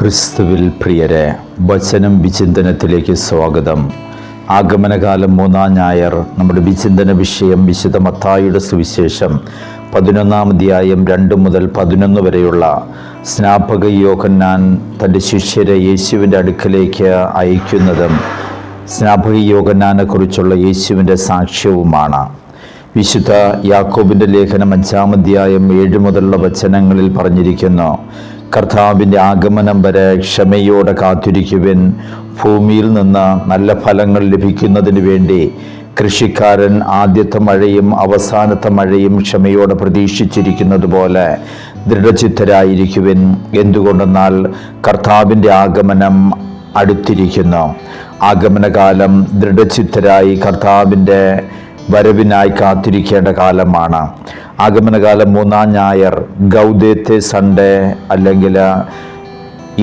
ക്രിസ്തുവിൽ പ്രിയരെ വചനം വിചിന്തനത്തിലേക്ക് സ്വാഗതം. ആഗമനകാലം മൂന്നാം ഞായർ നമ്മുടെ വിചിന്തന വിഷയം വിശുദ്ധ മത്തായിയുടെ സുവിശേഷം പതിനൊന്നാം അധ്യായം രണ്ട് മുതൽ പതിനൊന്ന് വരെയുള്ള സ്നാപക യോഹന്നാൻ തന്റെ ശിഷ്യരെ യേശുവിന്റെ അടുക്കലേക്ക് അയക്കുന്നതും സ്നാപക യോഹന്നാനെ കുറിച്ചുള്ള യേശുവിന്റെ സാക്ഷ്യവുമാണ്. വിശുദ്ധ യാക്കോബിന്റെ ലേഖനം അഞ്ചാം അധ്യായം ഏഴ് മുതലുള്ള വചനങ്ങളിൽ പറഞ്ഞിരിക്കുന്നു കർത്താവിന്റെ ആഗമനം വരെ ക്ഷമയോടെ കാത്തിരിക്കുവിൻ. ഭൂമിയിൽ നിന്ന് നല്ല ഫലങ്ങൾ ലഭിക്കുന്നതിന് വേണ്ടി കൃഷിക്കാരൻ ആദ്യത്തെ മഴയും അവസാനത്തെ മഴയും ക്ഷമയോടെ പ്രതീക്ഷിച്ചിരിക്കുന്നത് പോലെ ദൃഢചിത്തരായിരിക്കുവിൻ. എന്തുകൊണ്ടെന്നാൽ കർത്താവിന്റെ ആഗമനം അടുത്തിരിക്കുന്നു. ആഗമനകാലം ദൃഢചിത്തരായി കർത്താവിന്റെ വരവിനായി കാത്തിരിക്കേണ്ട കാലമാണ്. ആഗമനകാലം മൂന്നാം ഞായർ ഗൗദേത്തെ സൺഡേ അല്ലെങ്കിൽ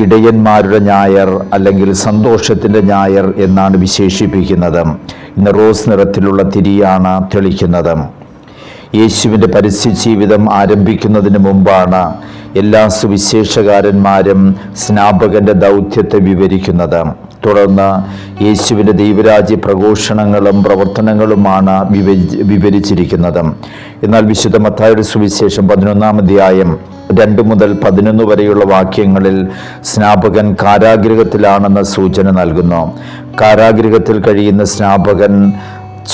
ഇടയന്മാരുടെ ഞായർ അല്ലെങ്കിൽ സന്തോഷത്തിന്റെ ഞായർ എന്നാണ് വിശേഷിപ്പിക്കുന്നത്. ഇന്ന് റോസ് നിറത്തിലുള്ള തിരിയാണ് തെളിക്കുന്നത്. യേശുവിന്റെ പരസ്യ ജീവിതം ആരംഭിക്കുന്നതിന് മുമ്പാണ് എല്ലാ സുവിശേഷകാരന്മാരും സ്നാപകന്റെ ദൗത്യത്തെ വിവരിക്കുന്നത്. തുടർന്ന് യേശുവിന്റെ ദൈവരാജ്യ പ്രഘോഷണങ്ങളും പ്രവർത്തനങ്ങളുമാണ് വിവരിച്ചിരിക്കുന്നത്. എന്നാൽ വിശുദ്ധ മത്തായുടെ സുവിശേഷം പതിനൊന്നാം അധ്യായം രണ്ട് മുതൽ പതിനൊന്ന് വരെയുള്ള വാക്യങ്ങളിൽ സ്നാപകൻ കാരാഗ്രഹത്തിലാണെന്ന സൂചന നൽകുന്നു. കാരാഗ്രഹത്തിൽ കഴിയുന്ന സ്നാപകൻ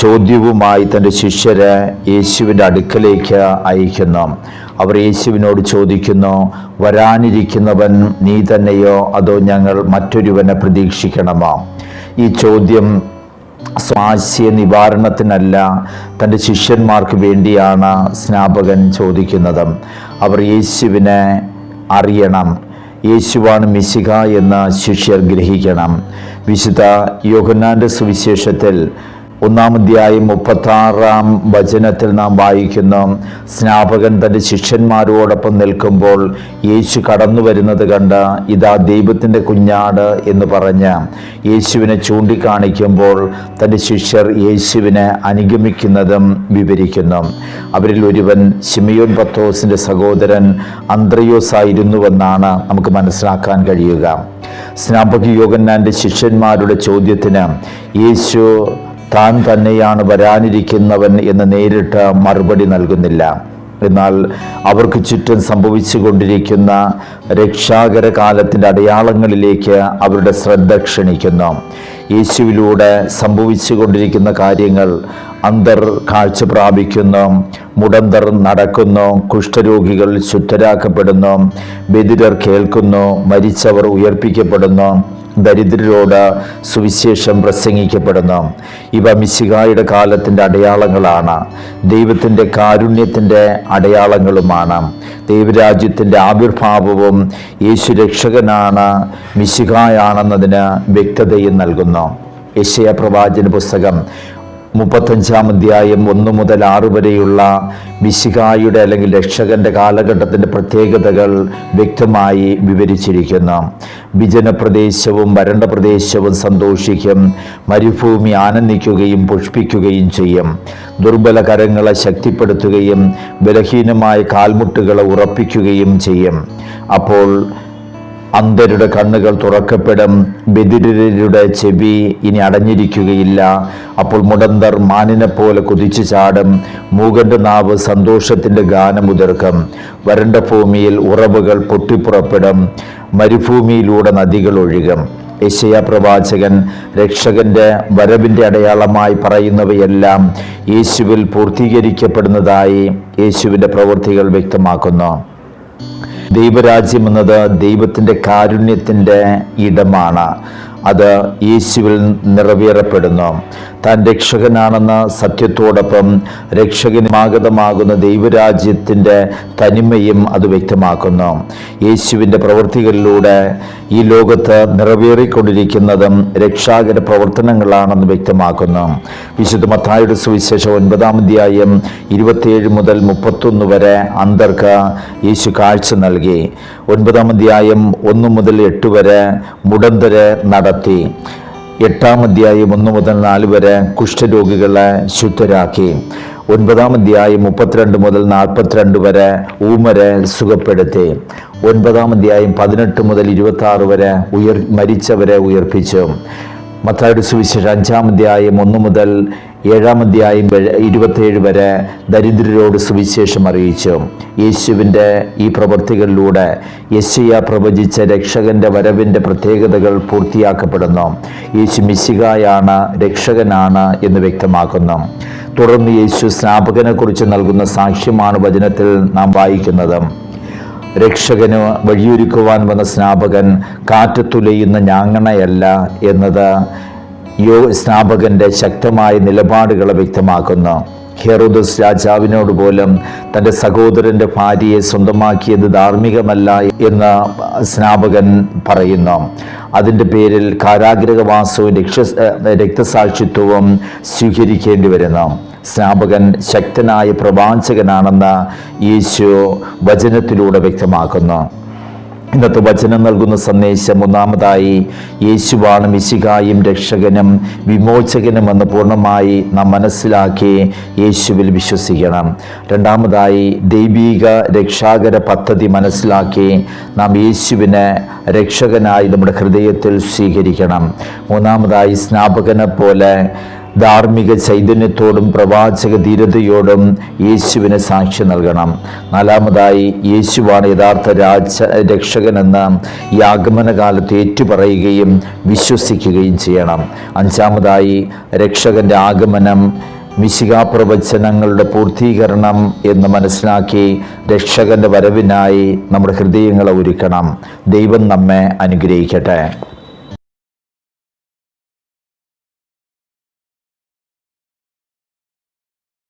ചോദ്യവുമായി തന്റെ ശിഷ്യരെ യേശുവിന്റെ അടുക്കലേക്ക് അയക്കുന്നു അവർ യേശുവിനോട് ചോദിക്കുന്നു വരാനിരിക്കുന്നവൻ നീ തന്നെയോ? അതോ ഞങ്ങൾ മറ്റൊരുവനെ പ്രതീക്ഷിക്കണമോ? ഈ ചോദ്യം സ്വാശ്യ നിവാരണത്തിനല്ല തന്റെ ശിഷ്യന്മാർക്ക് വേണ്ടിയാണ് സ്നാപകൻ ചോദിക്കുന്നത്. അവർ യേശുവിനെ അറിയണം. യേശുവാണ് മിശിക എന്ന് ശിഷ്യർ ഗ്രഹിക്കണം. വിശുദ്ധ യോഹന്നാന്റെ സുവിശേഷത്തിൽ ഒന്നാം അധ്യായം മുപ്പത്താറാം വചനത്തിൽ നാം വായിക്കുന്നു. സ്നാപകൻ തന്റെ ശിഷ്യന്മാരോടൊപ്പം നിൽക്കുമ്പോൾ യേശു കടന്നു വരുന്നത് കണ്ട് ഇതാ ദൈവത്തിന്റെ കുഞ്ഞാട് എന്ന് പറഞ്ഞ് യേശുവിനെ ചൂണ്ടിക്കാണിക്കുമ്പോൾ തന്റെ ശിഷ്യർ യേശുവിനെ അനുഗമിക്കുന്നതും വിവരിക്കുന്നു. അവരിൽ ഒരുവൻ ശിമിയോൻ പത്തോസിന്റെ സഹോദരൻ അന്ത്രയോസ് ആയിരുന്നുവെന്നാണ് നമുക്ക് മനസ്സിലാക്കാൻ കഴിയുക. സ്നാപക യോഗന്നാന്റെ ശിഷ്യന്മാരുടെ ചോദ്യത്തിന് യേശു താൻ തന്നെയാണ് വരാനിരിക്കുന്നവൻ എന്ന് നേരിട്ട് മറുപടി നൽകുന്നില്ല. എന്നാൽ അവർക്ക് ചുറ്റും സംഭവിച്ചു കൊണ്ടിരിക്കുന്ന രക്ഷാകര കാലത്തിന്റെ അടയാളങ്ങളിലേക്ക് അവരുടെ ശ്രദ്ധ ക്ഷണിക്കുന്നു. യേശുവിലൂടെ സംഭവിച്ചു കൊണ്ടിരിക്കുന്ന കാര്യങ്ങൾ അന്തർ കാഴ്ച പ്രാപിക്കുന്നു മുടന്തർ നടക്കുന്നു കുഷ്ഠരോഗികൾ ശുദ്ധരാക്കപ്പെടുന്നു ബദിരർ കേൾക്കുന്നു മരിച്ചവർ ഉയർപ്പിക്കപ്പെടുന്നു. ദരിദ്രരോട് സുവിശേഷം പ്രസംഗിക്കപ്പെടുന്നു. ഇവ മിശികായുടെ കാലത്തിന്റെ അടയാളങ്ങളാണ്. ദൈവത്തിന്റെ കാരുണ്യത്തിന്റെ അടയാളങ്ങളുമാണ്. ദൈവരാജ്യത്തിന്റെ ആവിർഭാവവും യേശു രക്ഷകനാണ് മിശികായാണെന്നതിന് വ്യക്തതയും നൽകുന്നു. യശയ പ്രവാചന പുസ്തകം മുപ്പത്തഞ്ചാം അധ്യായം ഒന്ന് മുതൽ ആറ് വരെയുള്ള മിശികായുടെ അല്ലെങ്കിൽ രക്ഷകന്റെ കാലഘട്ടത്തിന്റെ പ്രത്യേകതകൾ വ്യക്തമായി വിവരിച്ചിരിക്കുന്നു. വിജനപ്രദേശവും വരണ്ട പ്രദേശവും സന്തോഷിക്കും മരുഭൂമി ആനന്ദിക്കുകയും പുഷ്പിക്കുകയും ചെയ്യും. ദുർബല കരങ്ങളെ ശക്തിപ്പെടുത്തുകയും ബലഹീനമായ കാൽമുട്ടുകളെ ഉറപ്പിക്കുകയും ചെയ്യും. അപ്പോൾ അന്ധരുടെ കണ്ണുകൾ തുറക്കപ്പെടും. ബദിരരുടെ ചെവി ഇനി അടഞ്ഞിരിക്കുകയില്ല. അപ്പോൾ മുടന്തർ മാനിനെ പോലെ കുതിച്ചു ചാടും. മൂകന്റെ നാവ് സന്തോഷത്തിന്റെ ഗാനമുതിർക്കും വരണ്ട ഭൂമിയിൽ ഉറവുകൾ പൊട്ടിപ്പുറപ്പെടും. മരുഭൂമിയിലൂടെ നദികൾ ഒഴുകും. യശയ പ്രവാചകൻ രക്ഷകന്റെ വരവിന്റെ അടയാളമായി പറയുന്നവയെല്ലാം യേശുവിൽ പൂർത്തീകരിക്കപ്പെടുന്നതായി യേശുവിന്റെ പ്രവൃത്തികൾ വ്യക്തമാക്കുന്നു. ദൈവരാജ്യം എന്നത് ദൈവത്തിന്റെ കാരുണ്യത്തിന്റെ ഇടമാണ്. അത് യേശുവിൽ നിറവേറപ്പെടുന്നു. താൻ രക്ഷകനാണെന്ന സത്യത്തോടൊപ്പം രക്ഷകനുമാഗതമാകുന്ന ദൈവരാജ്യത്തിന്റെ തനിമയും അത് വ്യക്തമാക്കുന്നു. യേശുവിന്റെ പ്രവൃത്തികളിലൂടെ ഈ ലോകത്ത് നിറവേറിക്കൊണ്ടിരിക്കുന്നതും രക്ഷാകര പ്രവർത്തനങ്ങളാണെന്ന് വ്യക്തമാക്കുന്നു. വിശുദ്ധ മത്തായുടെ സുവിശേഷം ഒൻപതാം അധ്യായം ഇരുപത്തിയേഴ് മുതൽ മുപ്പത്തൊന്ന് വരെ അന്തർക്ക് യേശു കാഴ്ച നൽകി. ഒൻപതാം അധ്യായം ഒന്ന് മുതൽ എട്ട് വരെ മുടന്തരെ നടത്തി. എട്ടാം അധ്യായം ഒന്ന് മുതൽ നാല് വരെ കുഷ്ഠരോഗികളെ ശുദ്ധരാക്കി. ഒൻപതാം അധ്യായം മുപ്പത്തിരണ്ട് മുതൽ നാൽപ്പത്തിരണ്ട് വരെ ഊമരെ സുഖപ്പെടുത്തി. ഒൻപതാം അധ്യായം പതിനെട്ട് മുതൽ ഇരുപത്തി ആറ് വരെ ഉയർ മരിച്ചവരെ ഉയർപ്പിച്ചു. മത്തായുടെ സുവിശേഷം അഞ്ചാം അധ്യായം ഒന്ന് മുതൽ ഏഴാം അധ്യായം ഇരുപത്തേഴ് വരെ ദരിദ്രരോട് സുവിശേഷം അറിയിച്ചു. യേശുവിന്റെ ഈ പ്രവൃത്തികളിലൂടെ യശയ പ്രവചിച്ച രക്ഷകന്റെ വരവിന്റെ പ്രത്യേകതകൾ പൂർത്തിയാക്കപ്പെടുന്നു. യേശു മിശികായാണ് രക്ഷകനാണ് എന്ന് വ്യക്തമാക്കുന്നു. തുടർന്ന് യേശു സ്നാപകനെക്കുറിച്ച് നൽകുന്ന സാക്ഷ്യമാണ് വചനത്തിൽ നാം വായിക്കുന്നത്. രക്ഷകന് വഴിയൊരുക്കുവാൻ വന്ന സ്നാപകൻ കാറ്റ് തുലയുന്ന ഞാങ്ങണയല്ല എന്നത് യോ സ്നാപകന്റെ ശക്തമായ നിലപാടുകളെ വ്യക്തമാക്കുന്നു. ഹെറോദസ് രാജാവിനോട് പോലും തന്റെ സഹോദരന്റെ ഭാര്യയെ സ്വന്തമാക്കിയത് ധാർമ്മികമല്ല എന്ന് സ്നാപകൻ പറയുന്നു. അതിന്റെ പേരിൽ കാരാഗ്രഹവാസവും രക്ഷ രക്തസാക്ഷിത്വവും സ്വീകരിക്കേണ്ടി വരുന്നു. സ്നാപകൻ ശക്തനായ പ്രവാചകനാണെന്ന് യേശു വചനത്തിലൂടെ വ്യക്തമാക്കുന്നു. ഇന്നത്തെ വചനം നൽകുന്ന സന്ദേശം ഒന്നാമതായി യേശുവാണ് മിശികായും രക്ഷകനും വിമോചകനും എന്ന് പൂർണമായി നാം മനസ്സിലാക്കി യേശുവിൽ വിശ്വസിക്കണം. രണ്ടാമതായി ദൈവീക രക്ഷാകര പദ്ധതി മനസ്സിലാക്കി നാം യേശുവിനെ രക്ഷകനായി നമ്മുടെ ഹൃദയത്തിൽ സ്വീകരിക്കണം. മൂന്നാമതായി സ്നാപകനെ പോലെ ധാർമ്മിക ചൈതന്യത്തോടും പ്രവാചക ധീരതയോടും യേശുവിന് സാക്ഷി നൽകണം. നാലാമതായി യേശുവാണ് യഥാർത്ഥ രാജ രക്ഷകനെന്ന് ഈ ആഗമനകാലത്ത് ഏറ്റുപറയുകയും വിശ്വസിക്കുകയും ചെയ്യണം. അഞ്ചാമതായി രക്ഷകന്റെ ആഗമനം മിശികാപ്രവചനങ്ങളുടെ പൂർത്തീകരണം എന്ന് മനസ്സിലാക്കി രക്ഷകന്റെ വരവിനായി നമ്മുടെ ഹൃദയങ്ങളെ ഒരുക്കണം. ദൈവം നമ്മെ അനുഗ്രഹിക്കട്ടെ.